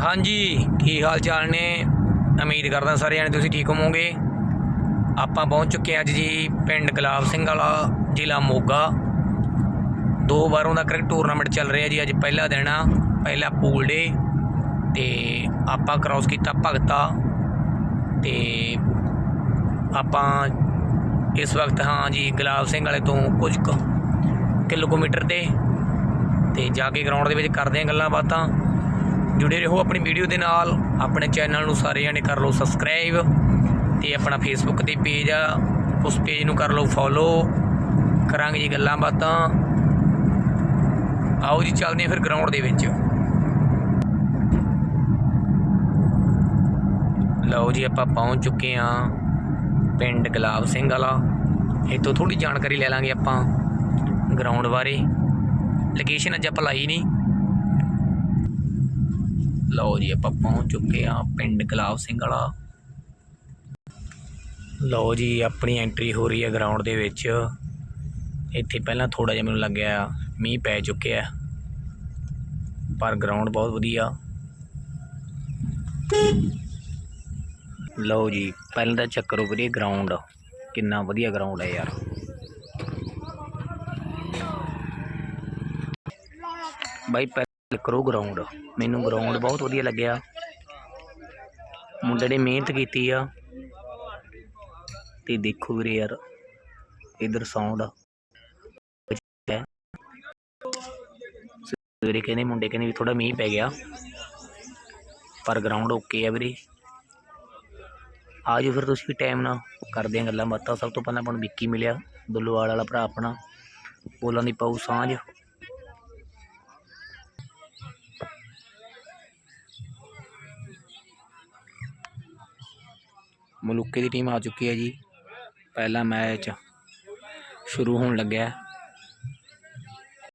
ਹਾਂਜੀ, ਕੀ ਹਾਲ ਚਾਲ ਨੇ? ਉਮੀਦ ਕਰਦਾ ਸਾਰੇ ਜਾਣੇ ਤੁਸੀਂ ਠੀਕ ਹੋਵੋਗੇ। ਆਪਾਂ ਪਹੁੰਚ ਚੁੱਕੇ ਹਾਂ ਅੱਜ ਜੀ ਪਿੰਡ ਗੁਲਾਬ ਸਿੰਘ ਵਾਲਾ ਜ਼ਿਲ੍ਹਾ ਮੋਗਾ। ਦੋ ਵਾਰੋਂ ਦਾ ਕ੍ਰਿਕਟ ਟੂਰਨਾਮੈਂਟ ਚੱਲ ਰਿਹਾ ਜੀ, ਅੱਜ ਪਹਿਲਾ ਦਿਨ ਆ, ਪਹਿਲਾ ਪੂਲ ਡੇ ਤੇ ਆਪਾਂ ਕ੍ਰਾਸ ਕੀਤਾ ਭਗਤਾ। ਤੇ ਆਪਾਂ ਇਸ ਵਕਤ ਹਾਂ ਜੀ ਗੁਲਾਬ ਸਿੰਘ ਵਾਲੇ ਤੋਂ ਕੁਝ ਕੁ ਕਿਲੋਮੀਟਰ ਤੇ ਤੇ ਜਾ ਕੇ ਗਰਾਊਂਡ ਦੇ ਵਿੱਚ ਕਰਦੇ ਹਾਂ ਗੱਲਾਂ ਬਾਤਾਂ। ਜੁੜੇ ਰਹੋ ਆਪਣੀ ਵੀਡੀਓ ਦੇ ਨਾਲ। ਆਪਣੇ ਚੈਨਲ ਨੂੰ ਸਾਰੇ ਜਾਣੇ ਕਰ ਲਓ ਸਬਸਕ੍ਰਾਈਬ ਤੇ ਆਪਣਾ ਫੇਸਬੁੱਕ ਤੇ ਪੇਜ ਆ, ਉਸ ਪੇਜ ਨੂੰ ਕਰ ਲਓ ਫੋਲੋ ਕਰਾਂਗੇ ਜੀ ਗੱਲਾਂ ਬਾਤਾਂ। ਆਓ ਜੀ, ਚੱਲਦੇ ਹਾਂ ਫਿਰ ਗਰਾਊਂਡ ਦੇ ਵਿੱਚ। ਲਓ ਜੀ, ਆਪਾਂ ਪਹੁੰਚ ਚੁੱਕੇ ਹਾਂ ਪਿੰਡ ਗੁਲਾਬ ਸਿੰਘ ਵਾਲਾ। ਇੱਥੋਂ ਥੋੜੀ ਜਾਣਕਾਰੀ ਲੈ ਲਾਂਗੇ ਆਪਾਂ ਗਰਾਊਂਡ ਬਾਰੇ। ਲੋਕੇਸ਼ਨ ਅੱਜ ਆਪਾਂ ਲਾਈ ਨਹੀਂ। ਲਓ ਜੀ, ਆਪਾਂ ਪਹੁੰਚ ਚੁੱਕੇ ਹਾਂ ਪਿੰਡ ਗੁਲਾਬ ਸਿੰਘ ਵਾਲਾ। ਲਓ ਜੀ, ਆਪਣੀ ਐਂਟਰੀ ਹੋ ਰਹੀ ਹੈ ਗਰਾਊਂਡ ਦੇ ਵਿੱਚ। ਇੱਥੇ ਪਹਿਲਾਂ ਥੋੜਾ ਜਿਹਾ ਮੈਨੂੰ ਲੱਗਿਆ ਮੀਂਹ ਪੈ ਚੁੱਕਿਆ ਪਰ ਗਰਾਊਂਡ ਬਹੁਤ ਵਧੀਆ। ਲਓ ਜੀ, ਪਹਿਲਾਂ ਤਾਂ ਚੱਕਰ ਹੋ ਵਧੀਆ ਗਰਾਊਂਡ ਕਿੰਨਾ ਵਧੀਆ ਗਰਾਊਂਡ ਹੈ ਯਾਰ। ਬਾਈ ਪਹਿਲਾਂ ਕਰੋ ਗਰਾਊਂਡ ਮੈਨੂੰ ਗਰਾਊਂਡ ਬਹੁਤ ਵਧੀਆ ਲੱਗਿਆ। ਮੁੰਡੇ ਨੇ ਮਿਹਨਤ ਕੀਤੀ ਆ। ਤੇ ਦੇਖੋ ਵੀਰੇ ਯਾਰ, ਇਧਰ ਸਾਊਂਡ ਹੈ ਸਵੇਰੇ ਕਹਿੰਦੇ ਮੁੰਡੇ ਕਹਿੰਦੇ ਵੀ ਥੋੜਾ ਮੀਂਹ ਪੈ ਗਿਆ। ਪਰ ਗਰਾਊਂਡ ਓਕੇ ਆ ਵੀਰੇ। ਆਜੋ ਫਿਰ ਤੁਸੀਂ ਵੀ ਟਾਈਮ ਨਾਲ ਕਰਦੇ ਆਂ ਗੱਲਾਂ ਬਾਤਾਂ। ਸਭ ਤੋਂ ਪਹਿਲਾਂ ਆਪਾਂ ਨੂੰ ਵਿੱਕੀ ਮਿਲਿਆ, ਦੁੱਲੋਵਾਲ ਵਾਲਾ ਭਰਾ ਆਪਣਾ। ਬੋਲਾਂ ਦੀ ਪਾਉ ਸਾਂਝ। ਮਲੂਕੇ ਦੀ ਟੀਮ ਆ ਚੁੱਕੀ ਹੈ ਜੀ। ਪਹਿਲਾ ਮੈਚ ਸ਼ੁਰੂ ਹੋਣ ਲੱਗਿਆ।